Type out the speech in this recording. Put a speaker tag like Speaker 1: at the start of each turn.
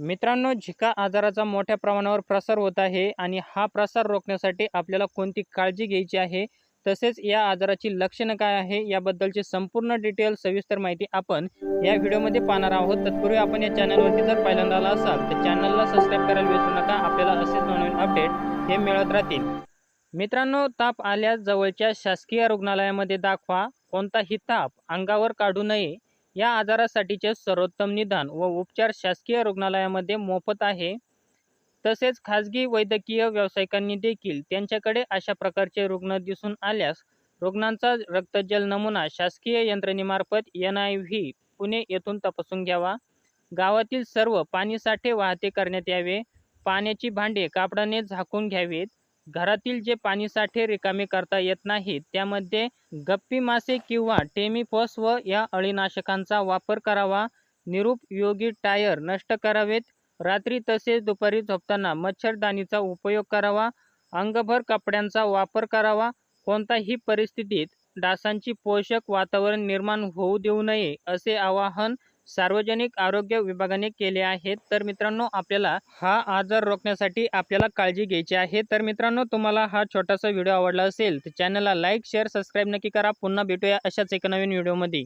Speaker 1: मित्रांनो झिका आजाराचा मोठ्या प्रमाणावर प्रसार होत आहे आणि हा प्रसार रोखण्यासाठी आपल्याला कोणती काळजी घ्यायची आहे? तसेच या आजाराची लक्षणं काय आहे? याबद्दलची संपूर्ण डिटेल सविस्तर माहिती आपण या व्हिडिओमध्ये पाहणार आहोत. तत्पूर्वी आपण या चॅनलवरती जर पहिल्यांदा आला असाल तर चॅनलला सबस्क्राईब करायला विसरू नका. आपल्याला असेच नवीन अपडेट हे मिळत राहतील. मित्रांनो ताप आल्यास जवळच्या शासकीय रुग्णालयामध्ये दाखवा. कोणताही ताप अंगावर काढू नये. या आजारासाठीचे सर्वोत्तम निदान व उपचार शासकीय रुग्णालयामध्ये मोफत आहे. तसेच खाजगी वैद्यकीय व्यावसायिकांनी देखील त्यांच्याकडे अशा प्रकारचे रुग्ण दिसून आल्यास रुग्णांचा रक्तजल नमुना शासकीय यंत्रणेमार्फत एन आय व्ही पुणे येथून तपासून घ्यावा. गावातील सर्व पाणीसाठे वाहते करण्यात यावे. पाण्याची भांडे कापडाने झाकून घ्यावीत. घरातील जे पाणीसाठे रिकामे करता येत नाहीत त्यामध्ये गप्पी मासे किंवा टेमिफॉस व या अळीनाशकांचा वापर करावा. निरुपयोगी टायर नष्ट करावेत. रात्री तसेच दुपारी झोपताना मच्छरदाणीचा उपयोग करावा. अंगभर कपड्यांचा वापर करावा. कोणताही परिस्थितीत डासांची पोषक वातावरण निर्माण होऊ देऊ नये असे आवाहन सार्वजनिक आरोग्य विभागाने केले आहेत. तर मित्रांनो आपल्याला हा आजार रोखण्यासाठी आपल्याला काळजी घ्यायची आहे. तर मित्रांनो तुम्हाला हा छोटासा व्हिडिओ आवडला असेल तर चॅनलला लाईक शेअर सबस्क्राईब नक्की करा. पुन्हा भेटूया अशाच एका नवीन व्हिडिओमध्ये.